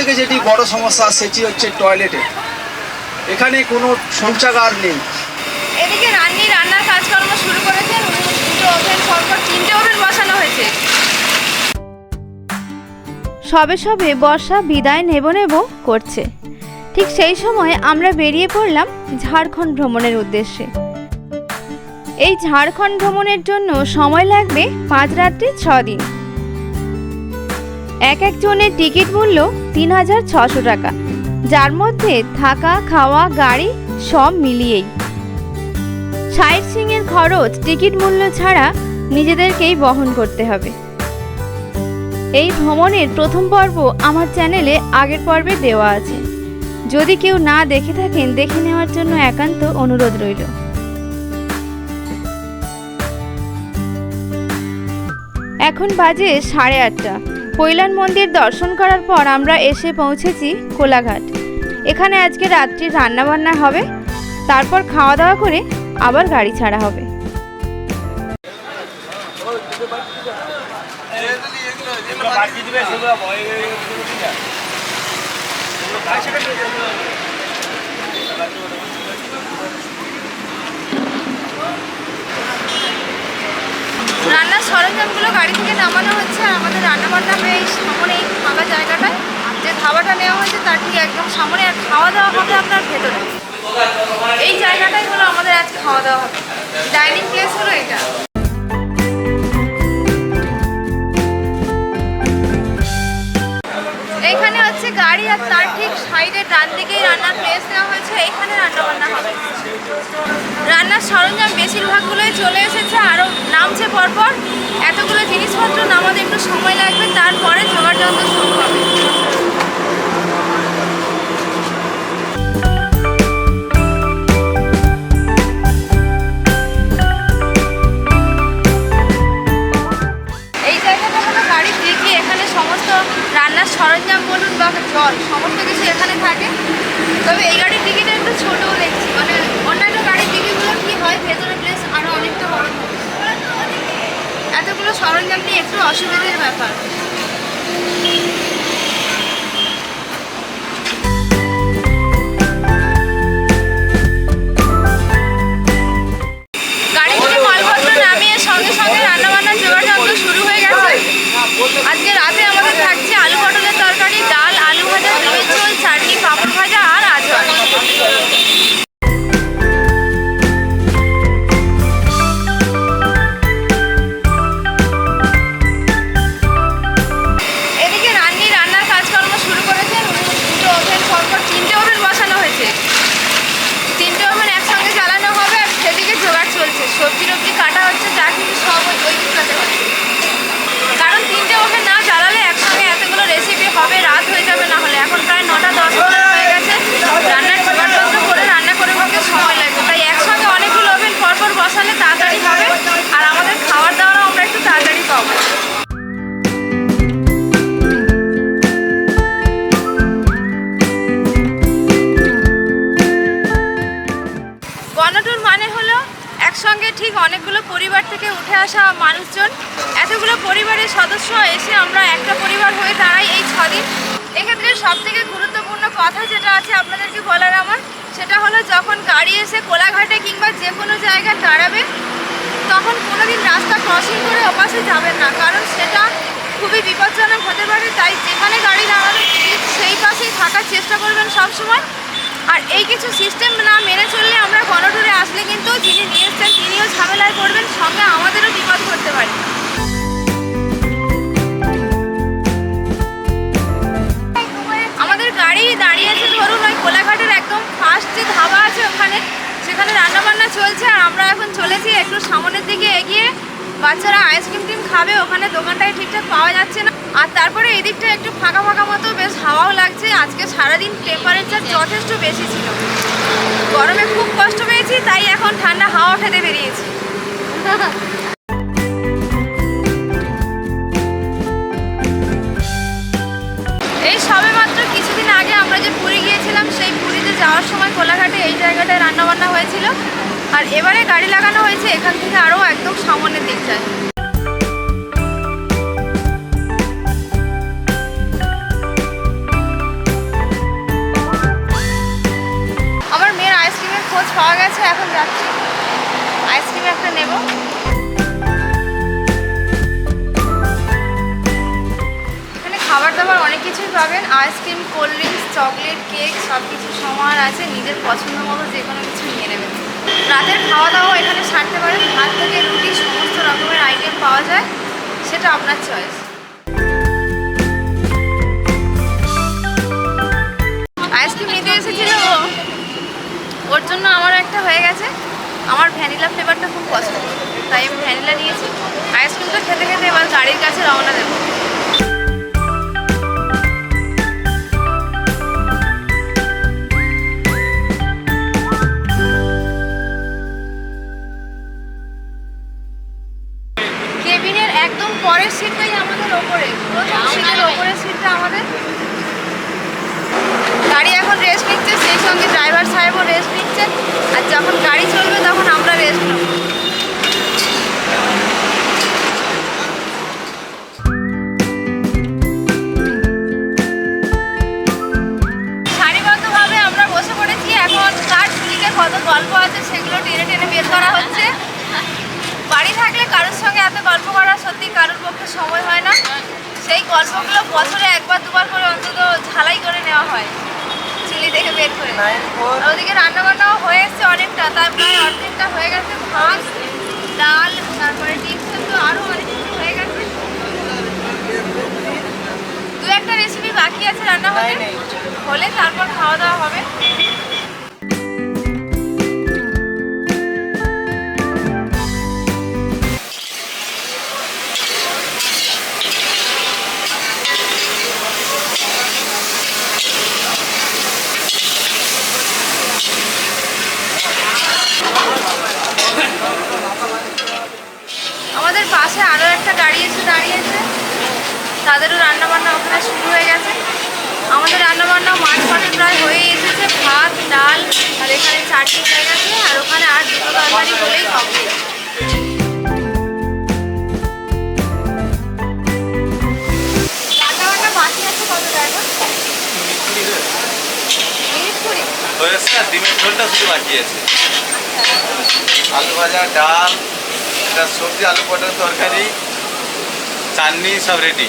থেকে যেটি বড় সমস্যা সেটি হচ্ছে টয়লেটের এখানে কোনো শৌচাগার নেই। এদিকে রান্নি রান্নার কাজকর্ম শুরু করেছেন দুটো ওভেন পরপর তিনটে ওভেন বসানো হয়েছে। সবে সবে বর্ষা বিদায় নেব নেব করছে। ঠিক সেই সময় আমরা বেরিয়ে পড়লাম ঝাড়খণ্ড ভ্রমণের উদ্দেশ্যে। এই ঝাড়খণ্ড ভ্রমণের জন্য সময় লাগবে পাঁচ রাত্রি ছ দিন। এক একজনের টিকিট মূল্য তিন হাজার ছশো টাকা, যার মধ্যে থাকা, খাওয়া, গাড়ি সব মিলিয়েই। সাইট সিংয়ের খরচ টিকিট মূল্য ছাড়া নিজেদেরকেই বহন করতে হবে। এই ভ্রমণের প্রথম পর্ব আমার চ্যানেলে আগের পর্বে দেওয়া আছে। যদি কেউ না দেখে থাকেন, দেখে নেওয়ার জন্য একান্ত অনুরোধ রইল। এখন বাজে সাড়ে আটটা। কৈলান মন্দির দর্শন করার পর আমরা এসে পৌঁছেছি কোলাঘাট। এখানে আজকে রাত্রি রান্নাবান্না হবে, তারপর খাওয়া দাওয়া করে আবার গাড়ি ছাড়া হবে। রান্নার সরঞ্জামগুলো গাড়ি থেকে নামানো হচ্ছে আর আমাদের রান্নাবান্না এই সামনেই ফাঁকা জায়গাটায়। যে ধাবাটা নেওয়া হয়েছে তার ঠিক একদম সামনে আর খাওয়া দাওয়া হবে আপনার ভেতরে। এই জায়গাটাই হলো আমাদের আজকে খাওয়া দাওয়া হবে। ডাইনিং প্লেস হলো এটা। এইখানে হচ্ছে গাড়ি আর তার ঠিক সাইডের ডান দিকেই রান্নার প্লেস দেওয়া হয়েছে। এখানে রান্না বান্না হবে। রান্নার সরঞ্জাম বেশিরভাগগুলোই চলে এসেছে আরও নামছে পরপর। এতগুলো জিনিসপত্র নামাতে একটু সময় লাগবে, তারপরে জোগাড় যন্ত্র শুরু হবে। রান্নার সরঞ্জাম বলুন বা জল, সমস্ত কিছু এখানে থাকে। তবে এই গাড়ির টিকিটটা একটু ছোটো দেখছি। মানে অন্যান্য গাড়ির টিকিটগুলো কী হয়, ভেতরে প্লেস আরও অনেকটা বড় এতগুলো সরঞ্জাম নিয়ে একটু অসুবিধার ব্যাপার। ঠিক অনেকগুলো পরিবার থেকে উঠে আসা মানুষজন, এতগুলো পরিবারের সদস্য এসে আমরা একটা পরিবার হয়ে দাঁড়াই এই ছদিন। এক্ষেত্রে সব থেকে গুরুত্বপূর্ণ কথা যেটা আছে আপনাদেরকে বলার আমার, সেটা হলো যখন গাড়ি এসে কোলাঘাটে কিংবা যে কোনো জায়গায় দাঁড়াবে, তখন কোনোদিন রাস্তা ক্রসিং করে ওপাশে যাবেন না, কারণ সেটা খুবই বিপজ্জনক হতে পারে। তাই যেখানে গাড়ি ঠিক সেই পাশেই থাকার চেষ্টা করবেন সব সময় আর এই কিছু সিস্টেম না মেনে চললে আমরা গণটুরে আসলে কিন্তু যিনি নিয়ে এসছেন তিনিও ঝামেলায় পড়বেন, সঙ্গে আমাদেরও বিপদ করতে পারে। আমাদের গাড়ি দাঁড়িয়ে আছে, ধরুন ওই কোলাঘাটের একদম ফার্স্ট যে ধাবা আছে ওখানে, সেখানে রান্নাবান্না চলছে আর আমরা এখন চলেছি একটু সামনের দিকে এগিয়ে। বাচ্চারা আইসক্রিম টিম খাবে, ওখানে দোকানটায় ঠিকঠাক পাওয়া যাচ্ছে না। আর তারপরে এদিকটা একটু ফাঁকা ফাঁকা মতো হাওয়াও লাগছে। আজকে সারাদিন টেম্পারেচার যথেষ্ট বেশি ছিল। গরমে খুব কষ্ট পেয়েছি, তাই এখন ঠান্ডা হাওয়া খেতে বেরিয়েছি। এই সবে মাত্র কিছুদিন আগে আমরা যে পুরী গিয়েছিলাম, সেই পুরীতে যাওয়ার সময় কোলাঘাটে এই জায়গাটায় রান্নাবান্না হয়েছিল। আর এবারে গাড়ি লাগানো হয়েছে, এখান থেকে আরও একদম সামনের দিকটায়। খোঁজ পাওয়া গেছে, এখন যাচ্ছি। আইসক্রিম একটা নেব। এখানে খাবার দাবার অনেক কিছুই পাবেন। Ice cream, cold drinks, chocolate, cake সব কিছু সমান আছে। নিজের পছন্দ মতো যে কোনো কিছু নিয়ে নেবেন। রাতের খাওয়া দাওয়া এখানে সারতে পারেন। ভাত থেকে রুটি, সমস্ত রকমের আইটেম পাওয়া যায়। সেটা আপনার চয়েস। আইসক্রিম নিতে এসেছিল? ওর জন্য আমার একটা হয়ে গেছে। আমার ভ্যানিলা ফ্লেভারটা খুব পছন্দ। তাই আমি ভ্যানিলা নিয়েছি। আইসক্রিমটা খেতে খেতে এবার গাড়ির কাছে রওনা দেবো। সেই গল্পগুলো বছরে একবার দুবার করে অন্তত ঝালাই করে নেওয়া হয়। চিলি থেকে বের করে ওদিকে রান্না বান্নাও হয়ে এসছে অনেকটা। তার প্রায় অর্ধেকটা হয়ে গেছে ভাত ডাল তারপরে ডিম সেদ্ধ আরও অনেক কিছু হয়ে গেছে। দু একটা রেসিপি বাকি আছে রান্না হতে হলে তারপর খাওয়া দাওয়া হবে। পাশে আরও একটা গাড়ি এসে দাঁড়িয়েছে। তাদেরও রান্নাবান্না ওখানে শুরু হয়ে গেছে। আমাদের রান্না বান্না মাছ ফাটে প্রায় হয়ে এসেছে। ভাত, ডাল, আর এখানে চাটনি হয়ে গেছে। আর ওখানে আর দুটো তরকারি হয়েছে, আর ডিমের ঝোলটা শুধু বাকি আছে। আলু ভাজা, ডাল একটা সবজি আলু পটল তরকারি চাটনি সব রেডি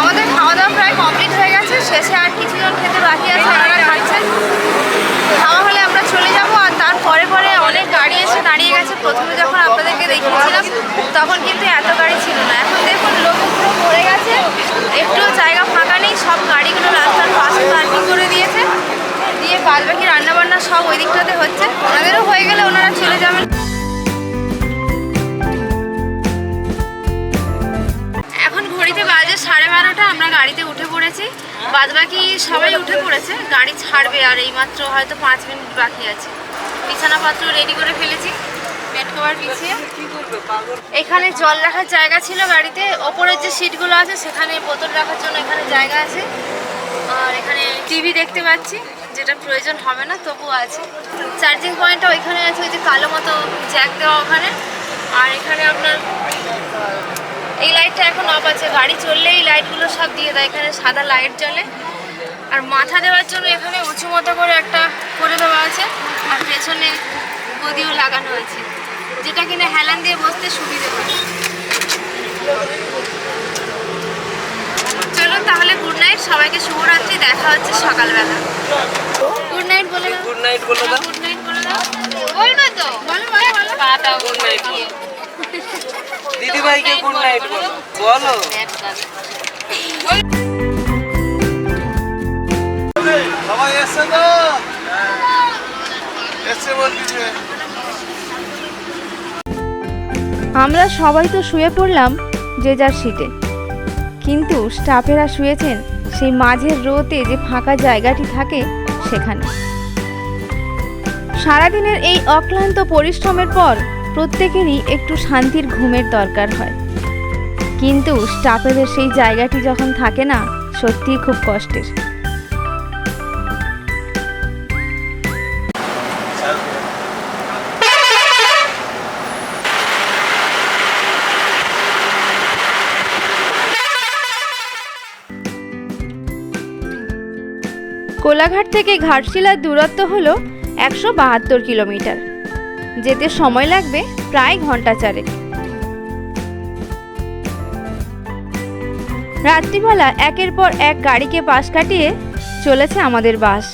আমাদের খাওয়া দাওয়া প্রায় কমপ্লিট হয়ে গেছে। শেষে আর কিছুজন খেতে বাকি আছে ওনারা খাচ্ছে খাওয়া হলে আমরা চলে যাব, আর তারপরে পরে অনেক গাড়ি এসে দাঁড়িয়ে গেছে। প্রথমে যখন আপনাদেরকে দেখিয়েছিলাম, তখন কিন্তু এত গাড়ি ছিল না। এখন দেখুন, লোক পুরো ভরে গেছে। একটুও জায়গা ফাঁকা নেই, সব গাড়িগুলো রাস্তার পাশে পার্কিং করে দিয়েছে। দিয়ে বাদ বাকি রান্নাবান্না সব ওই দিকটাতে হচ্ছে। ওনাদেরও হয়ে গেলে ওনারা চলে যাবেন। এখন ঘড়িতে বাজে সাড়ে বারোটা, আমরা গাড়িতে উঠে পড়েছি। বাদ বাকি সবাই উঠে পড়েছে। গাড়ি ছাড়বে আর এইমাত্র হয়তো পাঁচ মিনিট বাকি আছে। বিছানাপত্র রেডি করে ফেলেছি। বেড কভার পিছিয়ে এখানে জল রাখার জায়গা ছিল গাড়িতে ওপরের যে সিটগুলো আছে, সেখানে বোতল রাখার জন্য এখানে জায়গা আছে। আর এখানে টিভি দেখতে পাচ্ছি, যেটা প্রয়োজন হবে না, তবুও আছে। চার্জিং পয়েন্টটা ওইখানে আছে, ওই যে কালো মতো জ্যাক দেওয়া ওখানে। আর এখানে আপনার, এই লাইটটা এখন অফ আছে। গাড়ি চললেই লাইটগুলো সব দিয়ে দেয়, এখানে সাদা লাইট জ্বলে। আর মাথা দেওয়ার জন্য এখানে উঁচু মতো করে একটা করে দেওয়া আছে। আর পেছনে গদিও লাগানো আছে। যেটা কিনা হেলান দিয়ে বসতে সুবিধে হয়। চলুন তাহলে গুড নাইট সবাইকে শুভরাত্রি দেখা হচ্ছে সকালবেলা। গুড নাইট বলে গুড নাইট বলে দাও। গুড নাইট বলে দাও। বলবে তো। বলো বলো বলো। পাটা গুড নাইট দিদি ভাইকে গুড নাইট বলো। বলো। সবাই এসছে তো? এসছে বলবি যে আমরা সবাই তো শুয়ে পড়লাম যে যার সিটে। কিন্তু স্টাফেরা শুয়েছেন সেই মাঝের রোতে যে ফাঁকা জায়গাটি থাকে সেখানে। সারাদিনের এই অক্লান্ত পরিশ্রমের পর প্রত্যেকেরই একটু শান্তির ঘুমের দরকার হয়। কিন্তু স্টাফেদের সেই জায়গাটি যখন থাকে না, সত্যিই খুব কষ্টের। কোলাঘাট থেকে ঘাটশিলার দূরত্ব হলো একশো বাহাত্তর কিলোমিটার। যেতে সময় লাগবে প্রায় ঘণ্টা চারেক। রাত্রিবেলা একের পর এক গাড়িকে পাশ কাটিয়ে চলেছে আমাদের বাস।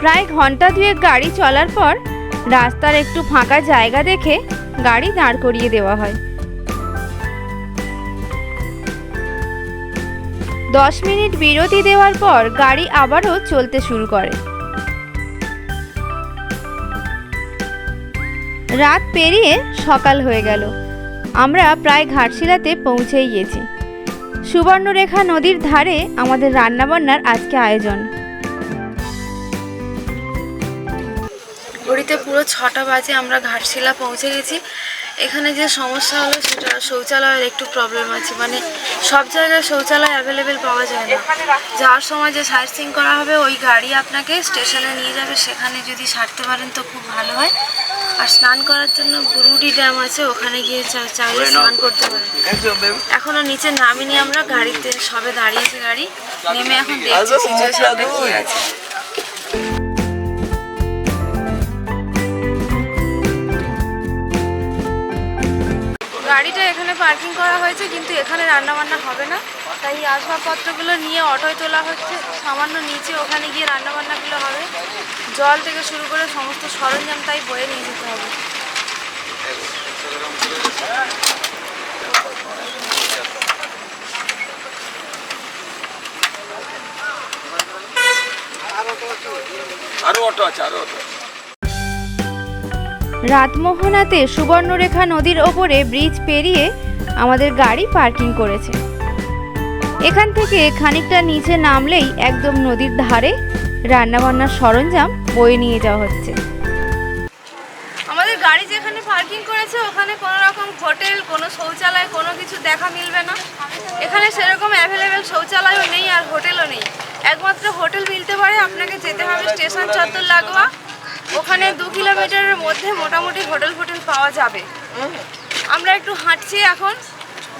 প্রায় ঘণ্টা দুয়েক গাড়ি চলার পর রাস্তার একটু ফাঁকা জায়গা দেখে গাড়ি দাঁড় করিয়ে দেওয়া হয়। দশ মিনিট বিরতি দেওয়ার পর গাড়ি আবারও চলতে শুরু করে। রাত পেরিয়ে সকাল হয়ে গেল। আমরা প্রায় ঘাটশিলাতে পৌঁছেই গেছি। সুবর্ণরেখা নদীর ধারে আমাদের রান্নাবান্নার আজকে আয়োজন। ঘড়িতে পুরো ছটা বাজে আমরা ঘাটশিলা পৌঁছে গেছি। এখানে যে সমস্যা হলো সেটা শৌচালয়ের একটু প্রবলেম আছে। মানে সব জায়গায় শৌচালয় অ্যাভেলেবেল পাওয়া যায় না। যাওয়ার সময় যে সাইট সিং করা হবে ওই গাড়ি আপনাকে স্টেশনে নিয়ে যাবে। সেখানে যদি সারতে পারেন তো খুব ভালো হয়। আর স্নান করার জন্য বুরুডি ড্যাম আছে ওখানে গিয়ে চাইলে স্নান করতে পারেন। এখনও নিচে নামিনি আমরা গাড়িতে সবে দাঁড়িয়েছে গাড়ি। নেমে এখন দেখছি সিচুয়েশনটা কি আছে। গাড়িটা এখানে পার্কিং করা হয়েছে, কিন্তু এখানে রান্না বান্না হবে না। তাই আসবাবপত্রগুলো নিয়ে অটোয় তোলা হচ্ছে। সামান্য নিচে ওখানে গিয়ে রান্না বান্নাগুলো হবে। জল থেকে শুরু করে সমস্ত সরঞ্জাম তাই বয়ে নিয়ে যেতে হবে। আরও অটো আছে, আরও অটো রাতমোহনাতে সুবর্ণরেখা নদীর ওপরে ব্রিজ পেরিয়ে আমাদের গাড়ি পার্কিং করেছে। এখান থেকে খানিকটা নিচে নামলেই একদম নদীর ধারে রান্নাবান্নার সরঞ্জাম বয়ে নিয়ে যাওয়া হচ্ছে। আমাদের গাড়ি যেখানে পার্কিং করেছে, ওখানে কোনো রকম হোটেল, কোনো শৌচালয়, কোনো কিছু দেখা মিলবে না। এখানে সেরকম অ্যাভেলেবেল শৌচালয়ও নেই আর হোটেলও নেই। একমাত্র হোটেল মিলতে পারে, আপনাকে যেতে হবে স্টেশন চত্বর লাগোয়া। ওখানে দু কিলোমিটারের মধ্যে মোটামুটি হোটেল ফোটেল পাওয়া যাবে। আমরা একটু হাঁটছি এখন,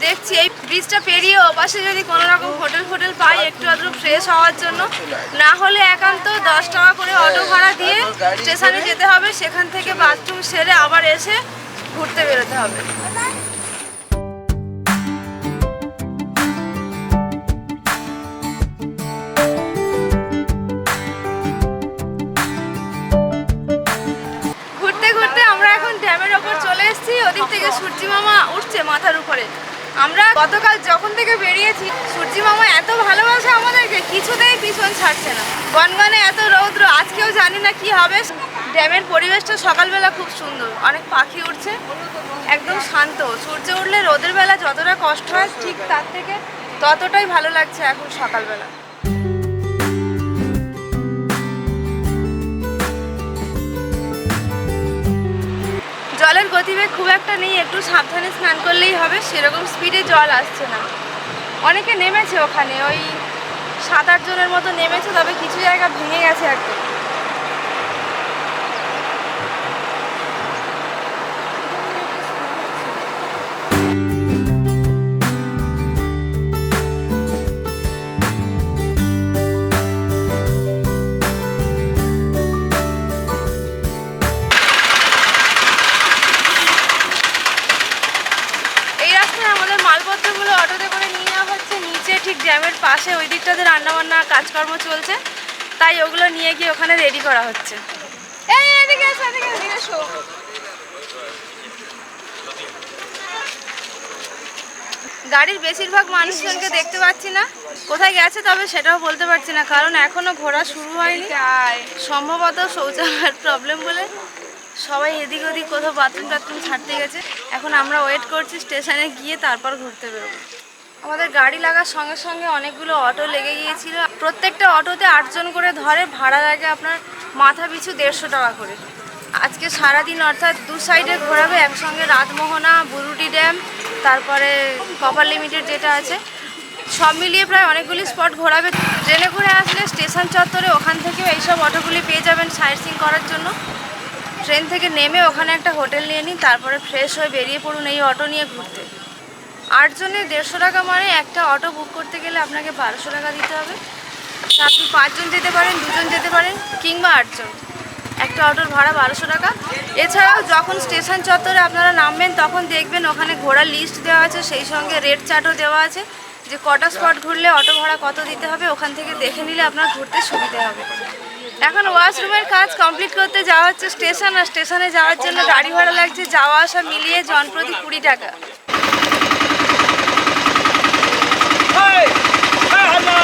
দেখছি এই ব্রিজটা পেরিয়ে ওপাশে যদি কোনো রকম হোটেল ফোটেল পাই, একটু আধটু ফ্রেশ হওয়ার জন্য। না হলে একান্ত দশ টাকা করে অটো ভাড়া দিয়ে স্টেশনে যেতে হবে, সেখান থেকে বাথরুম সেরে আবার এসে ঘুরতে বেরোতে হবে। বেরিয়েছি সূর্যি মামা এত ভালোবাসে আমাদেরকে, কিছুতেই পিছন ছাড়ছে না। গনগনে এত রৌদ্র, আজকেও জানি না কি হবে। ড্যামের পরিবেশটা সকালবেলা খুব সুন্দর। অনেক পাখি উঠছে একদম শান্ত। সূর্য উঠলে রোদের বেলা যতটা কষ্ট হয়, ঠিক তার থেকে ততটাই ভালো লাগছে এখন সকালবেলা। জলের গতিবেগ খুব একটা নেই, একটু সাবধানে স্নান করলেই হবে, সেরকম স্পিডে জল আসছে না। অনেকে নেমেছে ওখানে, ওই সাত আট জনের মতো নেমেছে, তবে কিছু জায়গা ভেঙে গেছে একদম। পাশে ওই দিকটাতে রান্নাবান্না কাজকর্ম চলছে। তাই ওগুলো নিয়ে গিয়ে ওখানে রেডি করা হচ্ছে। গাড়ির বেশিরভাগ মানুষজনকে দেখতে পাচ্ছি না। কোথায় গেছে তবে সেটাও বলতে পারছি না কারণ এখনও ঘোরা শুরু হয়নি। সম্ভবত শৌচালয়ের প্রবলেম বলে সবাই এদিক ওদিক কোথাও বাথরুম টাথরুম ছাড়তে গেছে। এখন আমরা ওয়েট করছি স্টেশনে গিয়ে তারপর ঘুরতে বেরোবো। আমাদের গাড়ি লাগার সঙ্গে সঙ্গে অনেকগুলো অটো লেগে গিয়েছিল। প্রত্যেকটা অটোতে আটজন করে ধরে, ভাড়া লাগে আপনার মাথা পিছু দেড়শো টাকা করে। আজকে সারাদিন অর্থাৎ দু সাইডে ঘোরাবে, একসঙ্গে রাতমোহনা বুরুডি ড্যাম, তারপরে কপার লিমিটেড যেটা আছে। সব মিলিয়ে প্রায় অনেকগুলি স্পট ঘোরাবে। ট্রেনে করে আসলে স্টেশন চত্বরে ওখান থেকেও এইসব অটোগুলি পেয়ে যাবেন সাইট সিং করার জন্য। ট্রেন থেকে নেমে ওখানে একটা হোটেল নিয়ে নিন, তারপরে ফ্রেশ হয়ে বেরিয়ে পড়ুন এই অটো নিয়ে ঘুরতে। আটজনে দেড়শো টাকা মানে একটা অটো বুক করতে গেলে আপনাকে বারোশো টাকা দিতে হবে। আপনি পাঁচজন যেতে পারেন, দুজন যেতে পারেন, কিংবা আটজন। একটা অটোর ভাড়া বারোশো টাকা। এছাড়াও যখন স্টেশন চত্বরে আপনারা নামবেন, তখন দেখবেন ওখানে ঘোরার লিস্ট দেওয়া আছে, সেই সঙ্গে রেট চার্টও দেওয়া আছে, যে কটা স্পট ঘুরলে অটো ভাড়া কত দিতে হবে, ওখান থেকে দেখে নিলে আপনার ঘুরতে সুবিধে হবে। এখন ওয়াশরুমের কাজ কমপ্লিট করতে যাওয়া হচ্ছে স্টেশন, আর স্টেশনে যাওয়ার জন্য গাড়ি ভাড়া লাগছে। যাওয়া আসা মিলিয়ে জনপ্রতি কুড়ি টাকা। আমরা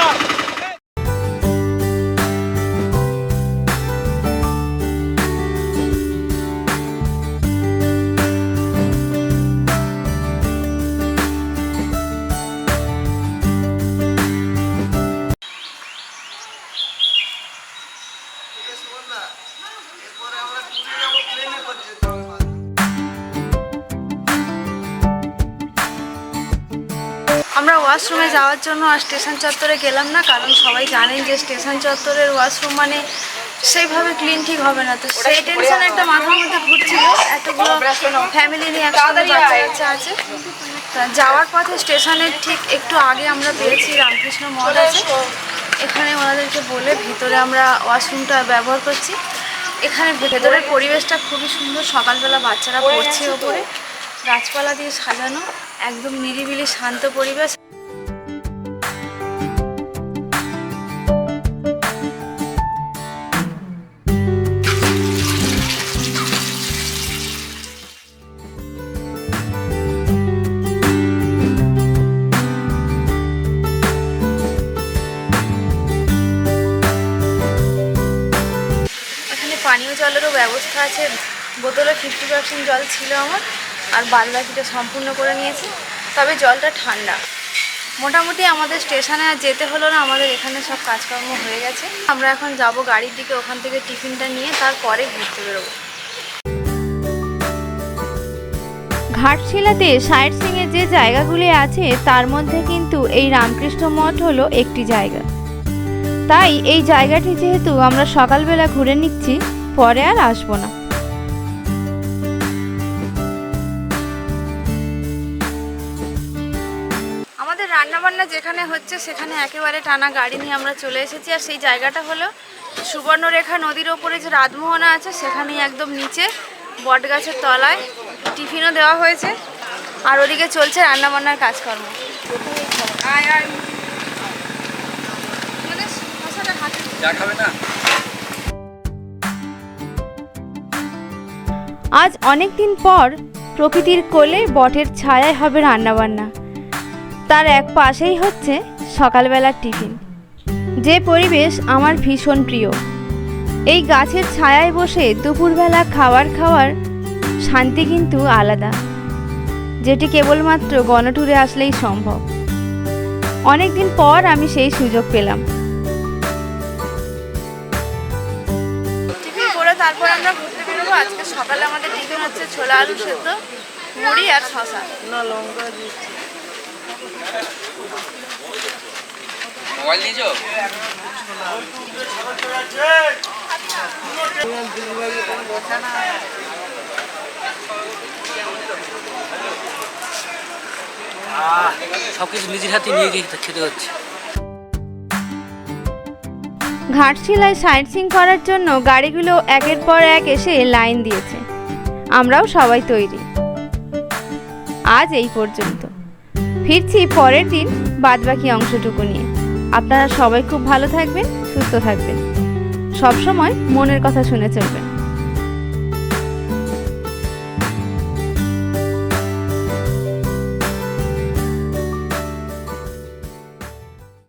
ওয়াশরুমে যাওয়ার জন্য আর স্টেশন চত্বরে গেলাম না, কারণ সবাই জানেন যে স্টেশন চত্বরের ওয়াশরুম মানে সেইভাবে ক্লিন ঠিক হবে না। তো সেই টেনশন একটা মাথার মধ্যে ঘুরছিল, এতগুলো ফ্যামিলি নিয়ে একসাথে আছে। যাওয়ার পথে স্টেশনের ঠিক একটু আগে আমরা পেয়েছি রামকৃষ্ণ মঠ আছে। এখানে ওনাদেরকে বলে ভিতরে আমরা ওয়াশরুমটা ব্যবহার করছি। এখানে ভেতরের পরিবেশটা খুবই সুন্দর, সকালবেলা বাচ্চারা পড়ছে ওপরে। গাছপালা দিয়ে সাজানো, একদম নিরিবিলি শান্ত পরিবেশ। ব্যবস্থা আছে বোতলে ফিফটি পার্সেন্ট জল ছিল আমার, আর বাদ বাকিটা সম্পূর্ণ করে নিয়েছি। তবে জলটা ঠান্ডা। মোটামুটি আমাদের স্টেশনে আর যেতে হলো না, আমাদের এখানে সব কাজকর্ম হয়ে গেছে। আমরা এখন যাব গাড়ির দিকে, ওখান থেকে টিফিনটা নিয়ে তারপরে ঘুরতে বেরোবো। ঘাটশিলাতে সাইট সিংয়ের যে জায়গাগুলি আছে, তার মধ্যে কিন্তু এই রামকৃষ্ণ মঠ হলো একটি জায়গা। তাই এই জায়গাটি যেহেতু আমরা সকালবেলা ঘুরে নিচ্ছি পরে আর আসব না। আমাদের রান্নাবান্না যেখানে হচ্ছে সেখানে একেবারে টানা গাড়ি নিয়ে আমরা চলে এসেছি। আর সেই জায়গাটা হলো সুবর্ণরেখা নদীর ওপরে যে রাজমোহনা আছে সেখানেই একদম নিচে বটগাছের তলায় টিফিনও দেওয়া হয়েছে। আর ওদিকে চলছে রান্নাবান্নার কাজকর্ম। চা খাবে না? আজ অনেক দিন পর প্রকৃতির কোলে বটের ছায়ায় হবে রান্নাবান্না। তার এক পাশেই হচ্ছে সকালবেলার টিফিন। যে পরিবেশ আমার ভীষণ প্রিয়। এই গাছের ছায়ায় বসে দুপুরবেলা খাবার খাওয়ার শান্তি কিন্তু আলাদা, যেটি কেবলমাত্র গণটুরে আসলেই সম্ভব। অনেক দিন পর আমি সেই সুযোগ পেলাম। সকালে আমাদের টিফিন হচ্ছে ছোলা আলু সেদ্ধ মুড়ি আর শশা মোবাইল নিয়েছো? সব কিছু নিজের হাতে নিয়ে গিয়ে খেতে হচ্ছে। ঘাটশিলায় সাইট সিং করার জন্য গাড়িগুলো একের পর এক এসে লাইন দিয়েছে। আমরাও সবাই তৈরি। আজ এই পর্যন্ত। ফিরছি পরের দিন বাদবাকি অংশটুকু নিয়ে। আপনারা সবাই খুব ভালো থাকবেন, সুস্থ থাকবেন। সবসময় মনের কথা শুনে চলবেন।